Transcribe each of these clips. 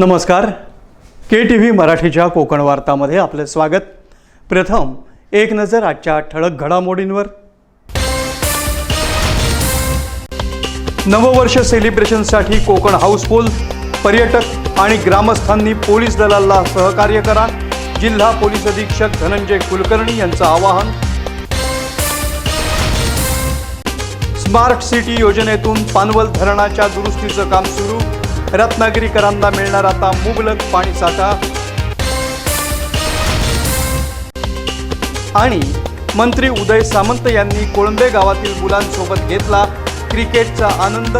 नमस्कार. के T V मराठीच्या कोकण वार्तामध्ये आपले स्वागत. प्रथम एक नजर आजच्या ठळक घडामोडींवर. नववर्ष सेलिब्रेशनसाठी कोकण हाऊसफुल पर्यटक आणि ग्रामस्थांनी पोलीस दलाला सहकार्य करा. जिल्हा पोलीस अधीक्षक धनंजय कुलकर्णी यांचं आवाहन. स्मार्ट सिटी योजनेतून पानवल धरणाच्या दुरुस्तीचं काम सुरू. रत्नागिरीकरांना मिळणार आता मुबलक पाणीसाठा आणि मंत्री उदय सामंत यांनी कोळंबे गावातील मुलांसोबत घेतला क्रिकेटचा आनंद.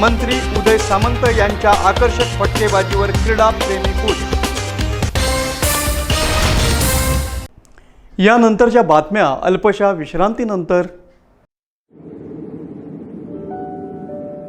मंत्री उदय सामंत यांच्या आकर्षक फटकेबाजीवर क्रीडा प्रेमी खुश यानंतरच्या बातम्या अल्पशा विश्रांतीनंतर.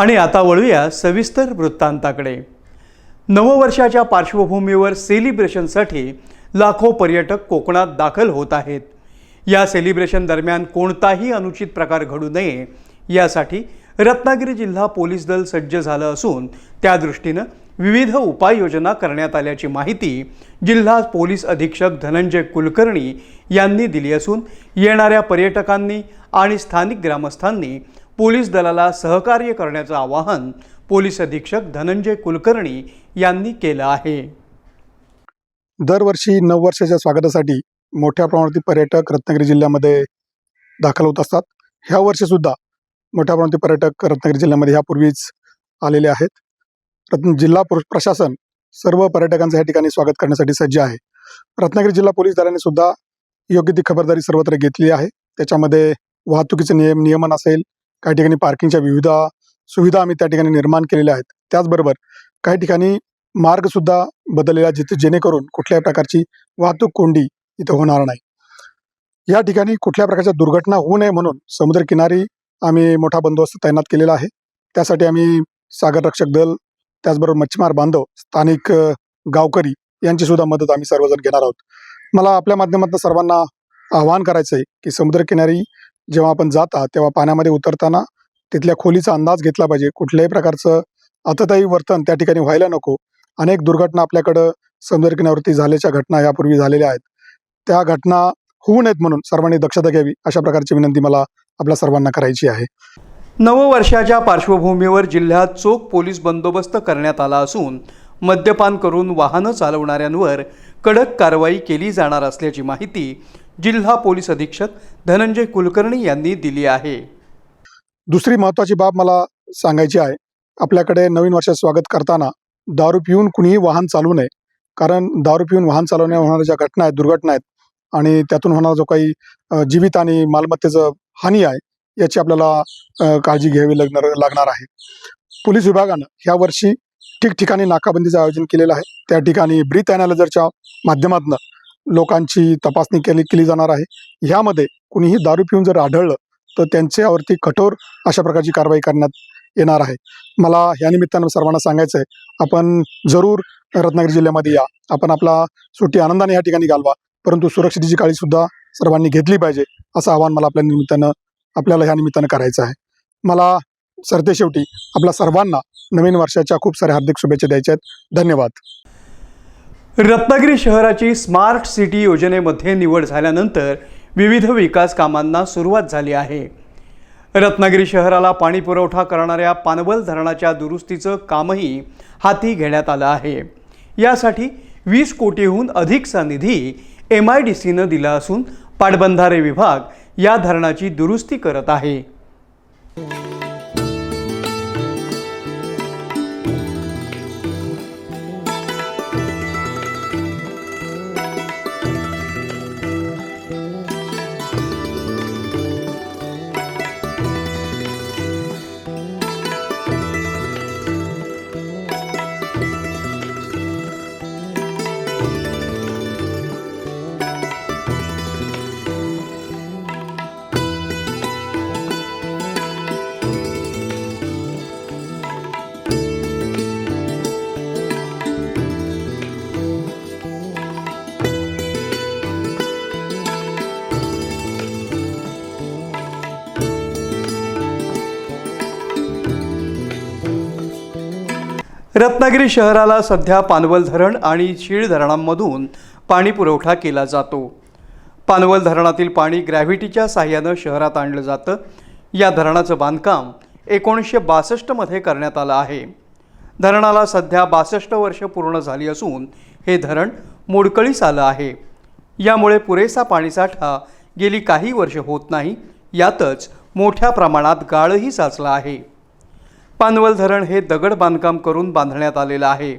आणि आता वळूया सविस्तर वृत्तांताकडे. नववर्षाच्या पार्श्वभूमीवर सेलिब्रेशनसाठी लाखो पर्यटक कोकणात दाखल होत आहेत. या सेलिब्रेशन दरम्यान कोणताही अनुचित प्रकार घडू नये यासाठी रत्नागिरी जिल्हा पोलीस दल सज्ज झालं असून त्या दृष्टीनं विविध उपाययोजना करण्यात आल्याची माहिती जिल्हा पोलीस अधीक्षक धनंजय कुलकर्णी यांनी दिली असून येणाऱ्या पर्यटकांनी आणि स्थानिक ग्रामस्थांनी पोलीस दलाला सहकार्य करण्याचं आवाहन पोलीस अधीक्षक धनंजय कुलकर्णी यांनी केलं आहे. दरवर्षी नऊ वर्षाच्या स्वागतासाठी मोठ्या प्रमाणातील पर्यटक रत्नागिरी जिल्ह्यामध्ये दाखल होत असतात. ह्या वर्षीसुद्धा मोठ्या प्रमाणातील पर्यटक रत्नागिरी जिल्ह्यामध्ये ह्यापूर्वीच आलेले आहेत. रत्न जिल्हा प्रशासन सर्व पर्यटकांचं या ठिकाणी स्वागत करण्यासाठी सज्ज आहे. रत्नागिरी जिल्हा पोलीस दलाने सुद्धा योग्य ती खबरदारी सर्वत्र घेतली आहे. त्याच्यामध्ये वाहतुकीचे नियम नियमन असेल काही ठिकाणी पार्किंगच्या विविध सुविधा आम्ही त्या ठिकाणी निर्माण केलेल्या आहेत. त्याचबरोबर काही ठिकाणी मार्ग सुद्धा बदललेला जिथे जेणेकरून कुठल्याही प्रकारची वाहतूक कोंडी इथं होणार नाही. या ठिकाणी कुठल्या प्रकारच्या दुर्घटना होऊ नये म्हणून समुद्रकिनारी आम्ही मोठा बंदोबस्त तैनात केलेला आहे. त्यासाठी आम्ही सागर रक्षक दल त्याचबरोबर मच्छीमार बांधव स्थानिक गावकरी यांची सुद्धा मदत आम्ही सर्वजण घेणार आहोत. मला आपल्या माध्यमातून सर्वांना आवाहन करायचं आहे की समुद्रकिनारी जेव्हा आपण जाता तेव्हा पाण्यामध्ये उतरताना तिथल्या खोलीचा अंदाज घेतला पाहिजे. कुठल्याही प्रकारचं अतताई वर्तन त्या ठिकाणी व्हायला नको. अनेक दुर्घटना आपल्याकडं समुद्रकिनाऱ्यावरती झाल्याच्या घटना यापूर्वी झालेल्या आहेत. त्या घटना होऊ नयेत म्हणून सर्वांनी दक्षता घ्यावी अशा प्रकारची विनंती मला आपल्या सर्वांना करायची आहे. नववर्षाच्या पार्श्वभूमीवर जिल्ह्यात चोख पोलीस बंदोबस्त करण्यात आला असून मद्यपान करून वाहनं चालवणाऱ्यांवर कडक कारवाई केली जाणार असल्याची माहिती जिल्हा पोलीस अधीक्षक धनंजय कुलकर्णी यांनी दिली आहे. दुसरी महत्वाची बाब मला सांगायची आहे. आपल्याकडे नवीन वर्षात स्वागत करताना दारू पिऊन कुणीही वाहन चालवू नये. कारण दारू पिऊन वाहन चालवण्या होणाऱ्या ज्या घटना आहेत दुर्घटना आहेत आणि त्यातून होणारा जो काही जीवित आणि मालमत्तेचं हानी आहे याची आपल्याला काळजी घ्यावी लागणार लागणार आहे. पोलीस विभागानं ह्या वर्षी ठिकठिकाणी नाकाबंदीचं आयोजन केलेलं आहे. त्या ठिकाणी ब्रीथ अनालायझरच्या माध्यमातून लोकांची तपासणी केली केली जाणार आहे. ह्यामध्ये कुणीही दारू पिऊन जर आढळलं तर त्यांच्यावरती कठोर अशा प्रकारची कारवाई करण्यात येणार आहे. मला या निमित्तानं सर्वांना सांगायचं आहे आपण जरूर रत्नागिरी जिल्ह्यामध्ये या. आपण आपला सुट्टी आनंदाने या ठिकाणी घालवा परंतु सुरक्षितेची काळजी सुद्धा सर्वांनी घेतली पाहिजे असं आवाहन मला आपल्या निमित्तानं आपल्याला ह्या निमित्तानं करायचं आहे. मला सरते शेवटी आपल्या सर्वांना नवीन वर्षाच्या खूप साऱ्या हार्दिक शुभेच्छा द्यायच्या आहेत. धन्यवाद. रत्नागिरी शहराची स्मार्ट सिटी योजनेमध्ये निवड झाल्यानंतर विविध विकास कामांना सुरुवात झाली आहे. रत्नागिरी शहराला पाणी पुरवठा करणाऱ्या पानवल धरणाच्या दुरुस्तीचं कामही हाती घेण्यात आलं आहे. यासाठी वीस कोटीहून अधिकचा निधी एम आय डी सीनं दिला असून पाटबंधारे विभाग या धरणाची दुरुस्ती करत आहे. रत्नागिरी शहराला सध्या पानवल धरण आणि शीळ धरणांमधून पाणी पुरवठा केला जातो. पानवल धरणातील पाणी ग्रॅव्हिटीच्या साह्यानं शहरात आणलं जातं. या धरणाचं बांधकाम एकोणीसशे बासष्टमध्ये करण्यात आलं आहे. धरणाला सध्या बासष्ट वर्ष पूर्ण झाली असून हे धरण मोडकळीस आलं आहे. यामुळे पुरेसा पाणीसाठा गेली काही वर्ष होत नाही. यातच मोठ्या प्रमाणात गाळही साचला आहे. पानवल धरण हे दगड बांधकाम करून बांधण्यात आलेलं आहे.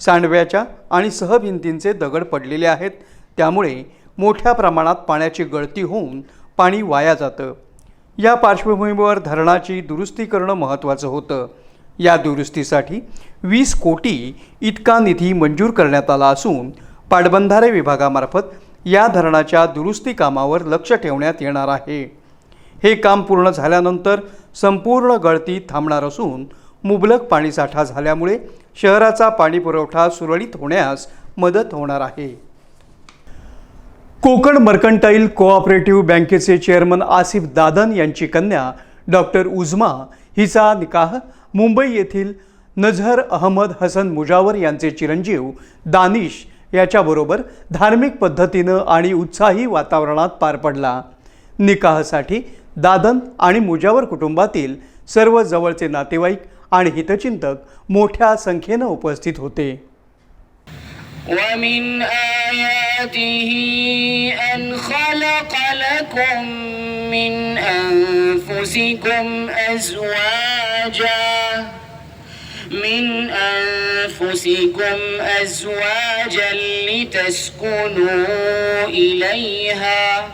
सांडव्याच्या आणि सहभिंतींचे दगड पडलेले आहेत. त्यामुळे मोठ्या प्रमाणात पाण्याची गळती होऊन पाणी वाया जातं. या पार्श्वभूमीवर धरणाची दुरुस्ती करणं महत्त्वाचं होतं. या दुरुस्तीसाठी वीस कोटी इतका निधी मंजूर करण्यात आला असून पाटबंधारे विभागामार्फत या धरणाच्या दुरुस्ती कामावर लक्ष ठेवण्यात येणार आहे. हे काम पूर्ण झाल्यानंतर संपूर्ण गळती थांबणार असून मुबलक पाणीसाठा झाल्यामुळे शहराचा पाणीपुरवठा सुरळीत होण्यास मदत होणार आहे. कोकण मर्कंटाईल कोऑपरेटिव्ह बँकेचे चेअरमन आसिफ दादन यांची कन्या डॉक्टर उझमा हिचा निकाह मुंबई येथील नझर अहमद हसन मुजावर यांचे चिरंजीव दानिश याच्याबरोबर धार्मिक पद्धतीनं आणि उत्साही वातावरणात पार पडला. निकाहसाठी दादन आणि मुजावर कुटुंबातील सर्व जवळचे नातेवाईक आणि हितचिंतक मोठ्या संख्येनं उपस्थित होते ومن آياته أن خلق لكم من أنفسكم أزواجا من أنفسكم أزواجا لتسكنوا إليها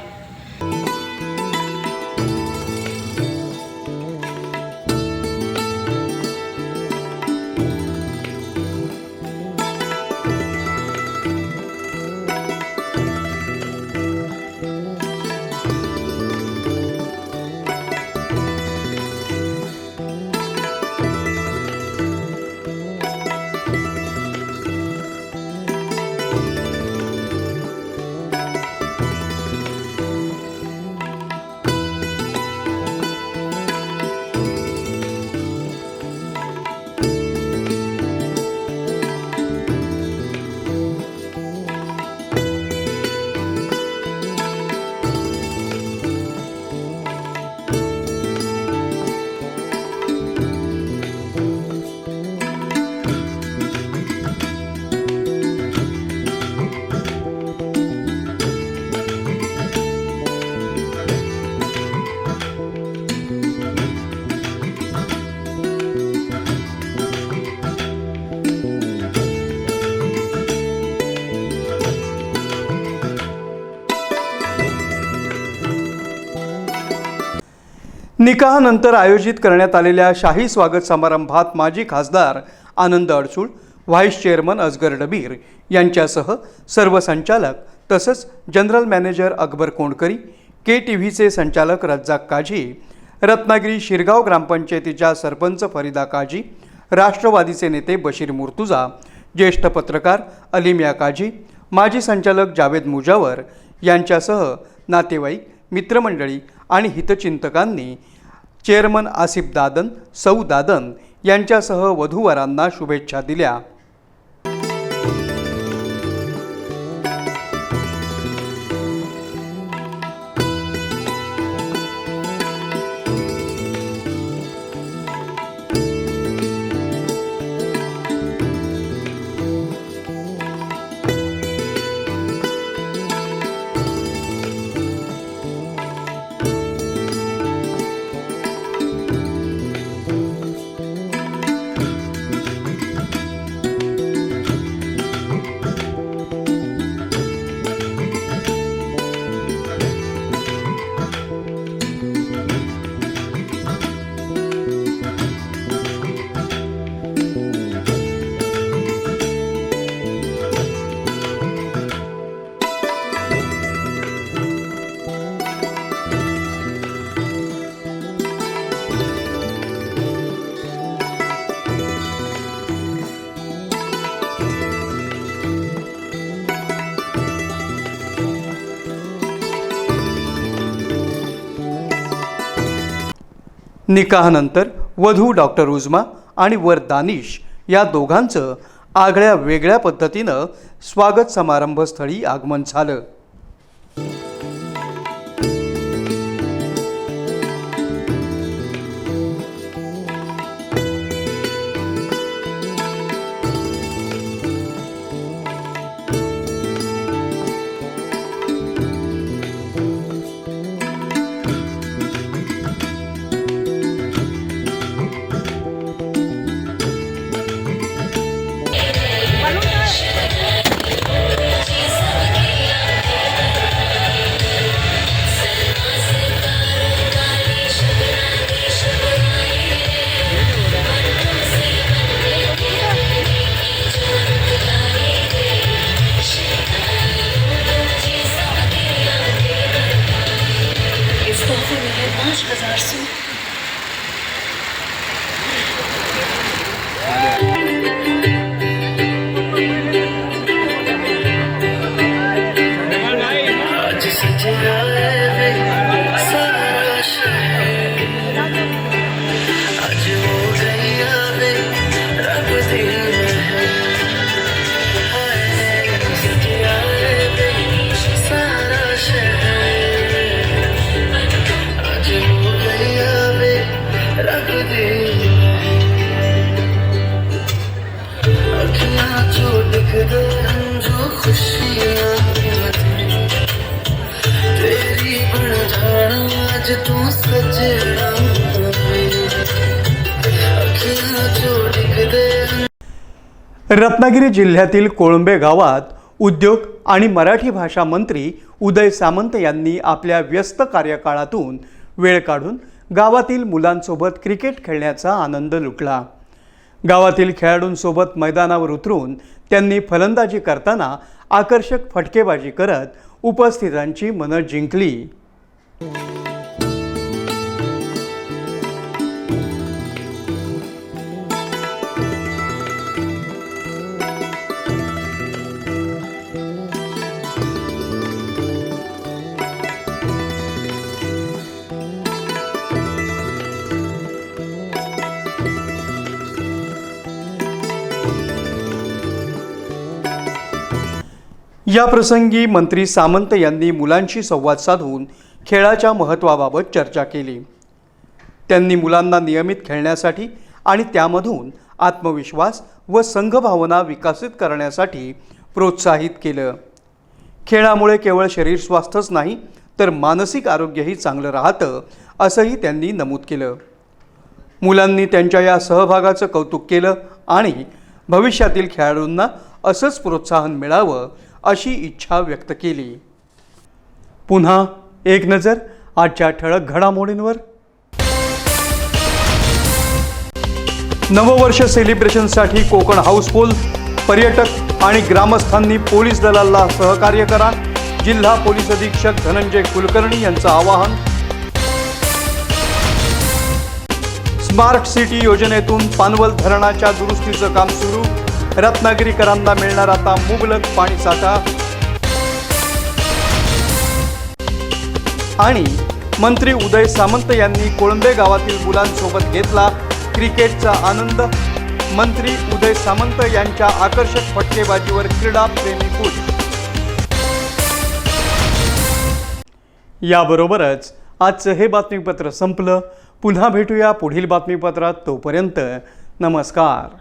निकाहानंतर आयोजित करण्यात आलेल्या शाही स्वागत समारंभात माजी खासदार आनंद अडसूळ व्हाईस चेअरमन अजगर डबीर यांच्यासह सर्व संचालक तसंच general manager Akbar Kondkari K T व्हीचे संचालक रज्जाक काझी रत्नागिरी शिरगाव ग्रामपंचायतीच्या सरपंच फरीदा काझी राष्ट्रवादीचे नेते बशीर मुर्तुजा ज्येष्ठ पत्रकार अलिमिया काझी माजी संचालक जावेद मुजावर यांच्यासह नातेवाईक मित्रमंडळी आणि हितचिंतकांनी चेअरमन आसिफ दादन सौ दादन यांच्यासह वधूवरांना शुभेच्छा दिल्या. निकाहानंतर वधू डॉक्टर उजमा आणि वर दानिश या दोघांचं आगळ्या वेगळ्या पद्धतीनं स्वागत समारंभस्थळी आगमन झालं. हजार सौ रत्नागिरी जिल्ह्यातील कोळंबे गावात उद्योग आणि मराठी भाषा मंत्री उदय सामंत यांनी आपल्या व्यस्त कार्यकाळातून वेळ काढून गावातील मुलांसोबत क्रिकेट खेळण्याचा आनंद लुटला. गावातील खेळाडूंसोबत मैदानावर उतरून त्यांनी फलंदाजी करताना आकर्षक फटकेबाजी करत उपस्थितांची मनं जिंकली. या प्रसंगी मंत्री सामंत यांनी मुलांशी संवाद साधून खेळाच्या महत्त्वाबाबत चर्चा केली. त्यांनी मुलांना नियमित खेळण्यासाठी आणि त्यामधून आत्मविश्वास व संघभावना विकसित करण्यासाठी प्रोत्साहित केलं. खेळामुळे केवळ शरीर स्वास्थ्यच नाही तर मानसिक आरोग्यही चांगलं राहतं असंही त्यांनी नमूद केलं. मुलांनी त्यांच्या या सहभागाचं कौतुक केलं आणि भविष्यातील खेळाडूंना असंच प्रोत्साहन मिळावं अशी इच्छा व्यक्त केली. पुन्हा एक नजर आजच्या ठळक घडामोडींवर. नववर्ष सेलिब्रेशनसाठी कोकण हाऊसफुल पर्यटक आणि ग्रामस्थांनी पोलीस दलाला सहकार्य करा जिल्हा पोलीस अधीक्षक धनंजय कुलकर्णी यांचं आवाहन. स्मार्ट सिटी योजनेतून पानवल धरणाच्या दुरुस्तीचं काम सुरू. रत्नागिरीकरांना मिळणार आता मुबलक पाणीसाठा आणि मंत्री उदय सामंत यांनी कोळंबे गावातील मुलांसोबत घेतला क्रिकेटचा आनंद. मंत्री उदय सामंत यांच्या आकर्षक फटकेबाजीवर क्रीडा प्रेमी खुश याबरोबरच आजचं हे बातमीपत्र संपलं. पुन्हा भेटूया पुढील बातमीपत्रात तोपर्यंत नमस्कार.